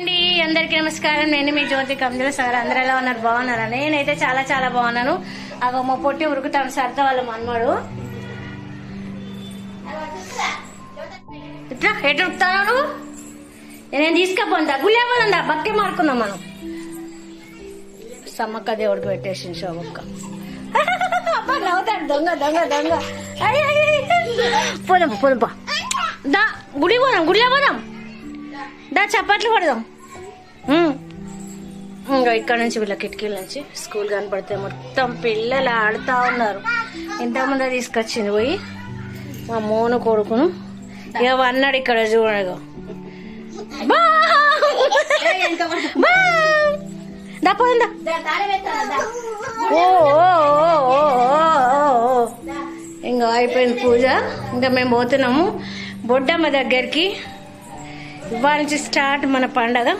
అండి అందరికీ నమస్కారం. నేను మీ జ్యోతి కమ్జల సార్ అందరూ ఎలా ఉన్నారు? బాగున్నారా? నేనైతే చాలా చాలా బాగున్నాను. అవి మా పొట్టి ఉరుకుతాను సర్ద వాళ్ళ మన్మడు. ఇట్లా ఎటు ఉరుకుతావు నేను తీసుకపోందా గుళ్ళేపోదా బక్కే మారుకుందాం మనం. సమ్మక్క దేవుడికి పెట్టేసింది శోభక్క అబ్బా నవ్వుతాడు. దొంగ దొంగ దొంగ. పోదాం పోదాం దా గుడి పోదాం గుడిలో పోదాం దా చప్పట్లు కొడదాం. ఇంకా ఇక్కడ నుంచి వీళ్ళ కిటికీల నుంచి స్కూల్ కనపడితే మొత్తం పిల్లలు ఆడుతా ఉన్నారు. ఇంతకుముందు తీసుకొచ్చింది పోయి మా మోను కొడుకును. ఇక అన్నాడు ఇక్కడ చూడగా ఓ. ఇంకా అయిపోయింది పూజ. ఇంకా మేము పోతున్నాము. బొడ్డమ్మ దగ్గరికి ఇవాళ నుంచి స్టార్ట్ మన పండగ.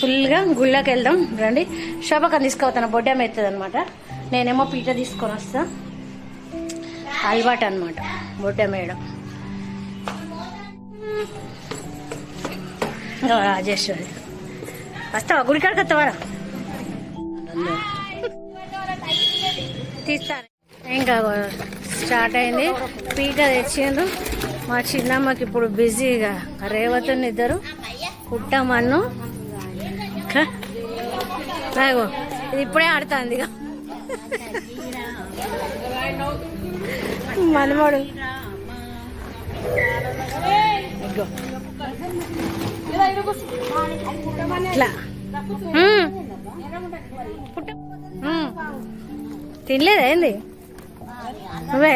ఫుల్గా గుళ్ళకి వెళ్దాం. రండి. శోభకం తీసుకుపోతాను. బొడ్డం అవుతుంది అనమాట నేనేమో పీట తీసుకొని వస్తా. అలవాటు అనమాట బొడ్డం వేయడం. రాజేశ్వరి. వస్తావా? గుడికాడికి వస్తావారా తీస్తాను. ఇంకా స్టార్ట్ అయింది. పీట తెచ్చిండు మా చిన్నమ్మకి ఇప్పుడు బిజీగా రేవతుని ఇద్దరు పుట్టమన్ను రాగో ఇది ఇప్పుడే ఆడుతుంది ఇక మనమడు. ఇట్లా. పుట్ట. తినలేదా ఏంది నువ్వే?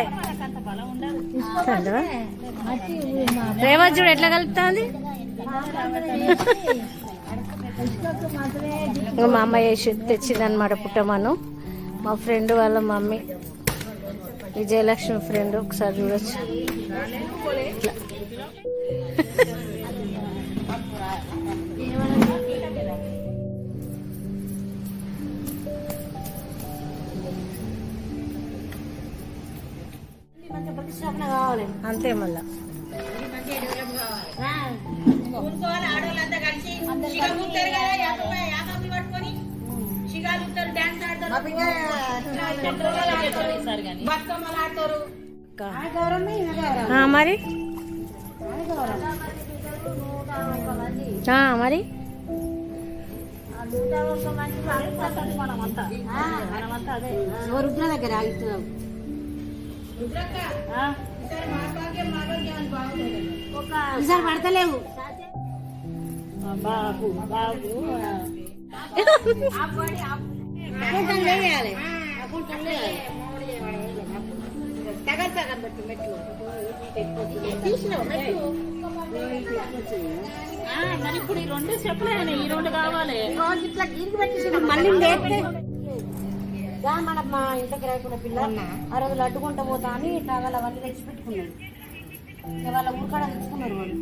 రేవత్ చూడు ఎట్లా కలుపుతుంది? ఇంకా మా అమ్మ చేసి తెచ్చిందనమాట పుట్టమను. మా ఫ్రెండ్ వాళ్ళ మమ్మీ. విజయలక్ష్మి ఫ్రెండ్ ఒకసారి చూడొచ్చు. ఇట్లా. అంతే మళ్ళా. మరి? మరి? రుద్ర దగ్గర ఆగుతున్నాం ఈసారి పడతలేవు. బాబు బాబు అకుంటం పెట్టు మెట్లు. మరి ఇప్పుడు ఈ రెండు చెప్పలేను ఈ రెండు కావాలి. ఇట్లా గిరికి పెట్టేసి మళ్ళీ మన మా ఇంటికి రాకుండా పిల్ల. ఆ రోజు అడ్డుకుంటా పోతా అని ఇట్లా వాళ్ళ అవన్నీ తెచ్చి పెట్టుకున్నాడు. వాళ్ళ ఊరికాడ తెచ్చుకున్నారు వాళ్ళు.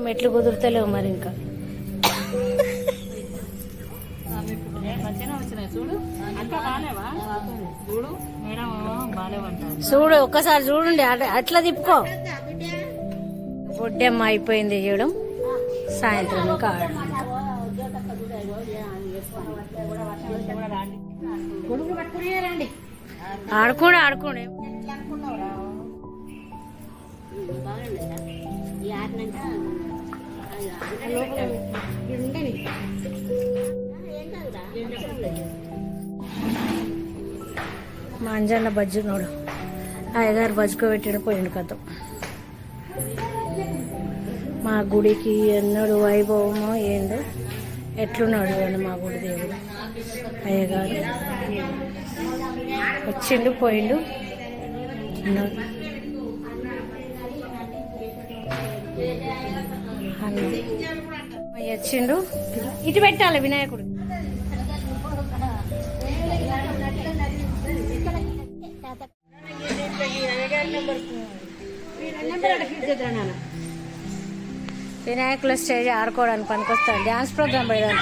మెట్లు కుదురుతలేవు మరి ఇంకా. చూడు ఒక్కసారి చూడండి అట్లా- తిప్పుకో. బొడ్డెమ్మ అయిపోయింది చేయడం సాయంత్రం ఇంకా ఆడడం. ఆడుకోండి ఆడుకోండి. ఈ ఆరినాక మా అంజన్న బజ్జు నోడు. అయ్యగారు బజ్జుకో పెట్టాడు పోయిండు కథ. మా గుడికి ఎన్నడు వైభవమో ఏందో ఎట్లున్నాడు అని మా గుడి దేవుడు అయ్యగారు. వచ్చిండు పోయిండు. ఉన్నాడు. వచ్చిండు ఇటు పెట్టాలి వినాయకుడు. వినాయకుల స్టేజ్ ఆడుకోవడానికి పనికొస్తాను డ్యాన్స్ ప్రోగ్రామ్ పెడదాం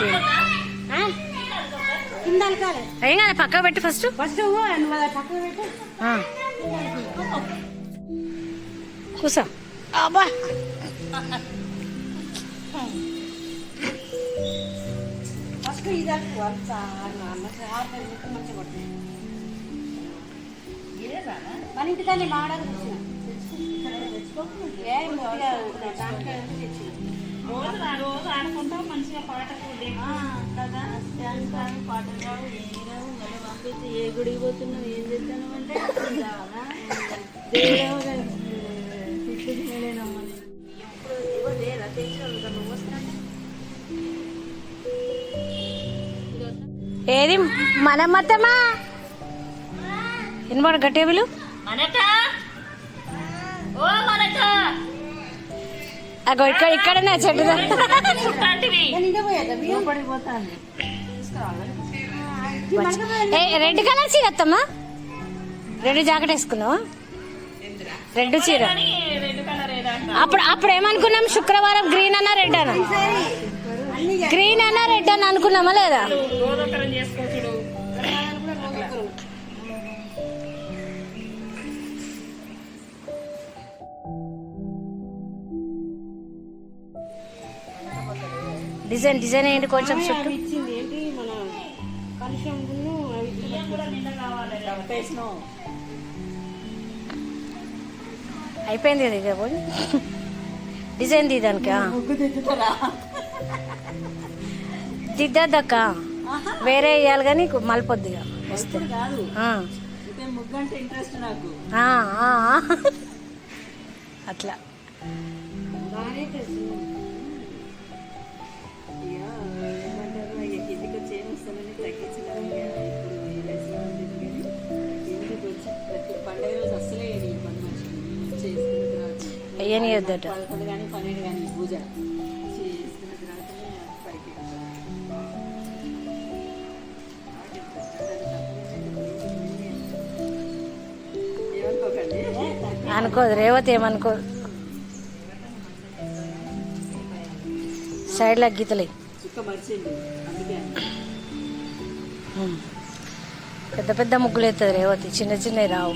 కింద అలకాలి. ఏం కదా పక్క పెట్టి ఫస్ట్. ఫస్ట్ కూసో. అబ్బా. ఫస్ట్ ఇది చాలా మంచిగా ఆరు మంచిగా పడుతుంది మన ముట్టిగా దాంట్లో తెచ్చిన రోజు రోజు ఆడుకుంటాం మంచిగా పాటలు కదా డ్యాన్స్ రావు పాటలు రావు ఏమి రావు మళ్ళీ పంపించి ఏ గుడికి పోతున్నావు ఏం చేస్తాను అంటే రావాలా దేవుడేమో ఏది? మన మనక ఓ మనక అగో ఇక్కడ ఇక్కడనే చెట్టు రెడ్ కలర్ చీర అత్తమ్మా? Red jacket వేసుకున్నావా? రెడ్ చీర. అప్పుడు అప్పుడు ఏమనుకున్నాం? శుక్రవారం గ్రీన్ అన్నా రెడ్ అన్ని? గ్రీన్ అన్నా రెడ్ అని అనుకున్నామా లేదా? డిజైన్ డిజైన్ ఏంటి కొంచెం చుట్టూ ఇచ్చింది. ఏంటి మన అయిపోయింది కదా డిజైన్ దిద్దానికా దిద్దద్దక్క వేరే వేయాలి కానీ మలిపొద్దిగా. అట్లా. ఏమంటారు? ఇక కిందికి అనుకోదు రేవతి ఏమనుకోదు సైడ్లో గీతలే. పెద్ద పెద్ద ముగ్గులు వేస్తుంది రేవతి చిన్న చిన్నవి రావు.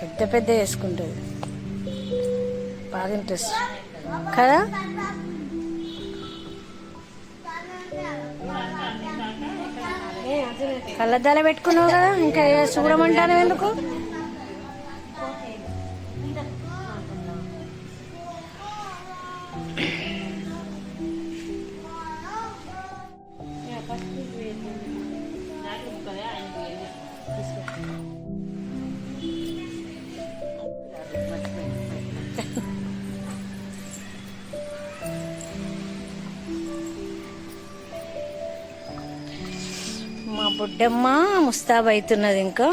పెద్ద పెద్ద వేసుకుంటుంది. బాగా ఇంట్రెస్ట్ కదా? కళ్ళద్దాల పెట్టుకున్నావు కదా ఇంకా చూడమంటాను ఎందుకు? మా ముస్తాబ్ అవుతున్నది ఇంకా.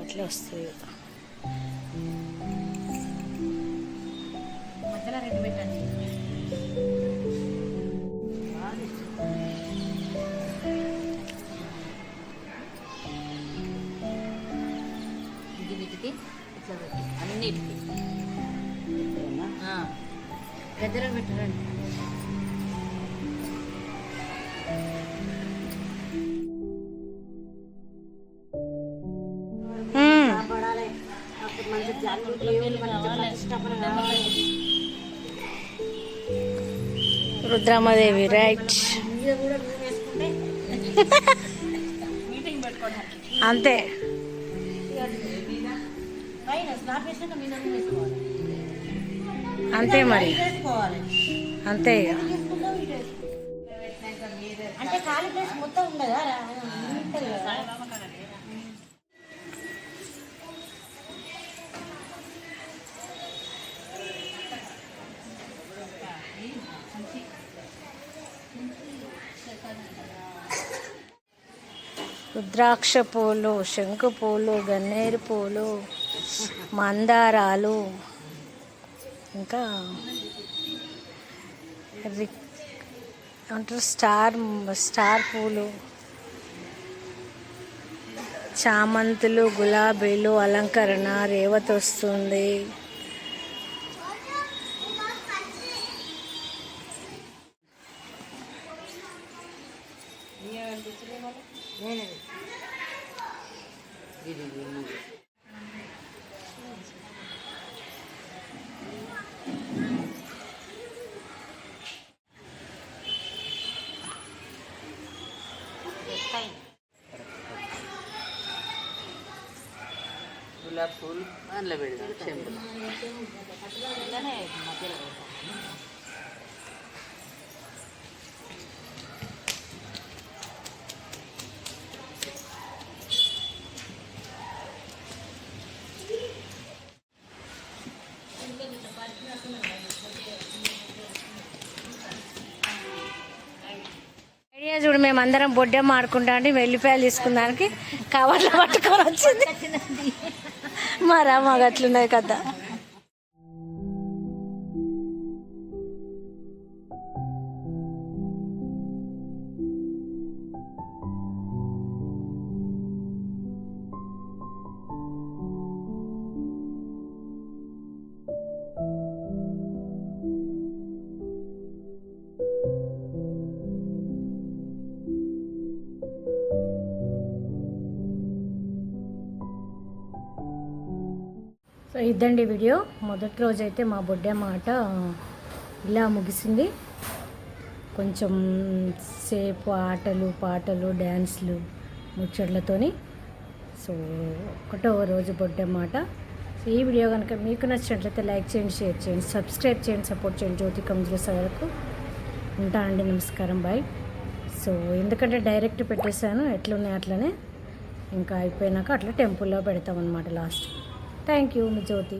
అట్లా వస్తుంది. ఇట్లా పెట్టి అన్నిటికి గద్దెలకు పెట్టరండి ఉమ్. పడాలి అప్పుడు అంతే మరి. అంతే. అంటే ఖాళీ ప్లేస్ మొత్తం ఉండదా? రుద్రాక్ష పూలు శంకు పూలు గన్నేరు పూలు. మందారాలు ఇంకా అంటారు స్టార్ స్టార్ పూలు చామంతులు గులాబీలు అలంకరణ రేవతి వస్తుంది. గులాబ్ పూలు అందులో పెడదాం ఐడియా చూడు మేము అందరం బొడ్డెమ్మ ఆడుకుంటా అంటే వెల్లిపాయలు తీసుకున్నానికి కవర్లో పట్టుకొని వచ్చింది. మరా మాకు అట్లున్నది కదా. ఇదండి వీడియో. మొదటి రోజు అయితే మా బొడ్డే మాట ఇలా ముగిసింది. కొంచెం సేపు ఆటలు పాటలు డ్యాన్స్లు ముచ్చట్లతోని. సో ఒకటో రోజు బొడ్డే మాట. సో ఈ వీడియో కనుక మీకు నచ్చినట్లయితే లైక్ చేయండి షేర్ చేయండి సబ్స్క్రైబ్ చేయండి సపోర్ట్ చేయండి జ్యోతి కంజులస వరకు. ఉంటానండి నమస్కారం బాయ్. సో ఎందుకంటే డైరెక్ట్ పెట్టేశాను ఎట్లున్నాయి అట్లనే. ఇంకా అయిపోయినాక అట్లా టెంపుల్లో పెడతామన్నమాట లాస్ట్. థ్యాంక్ యూ మీ జ్యోతి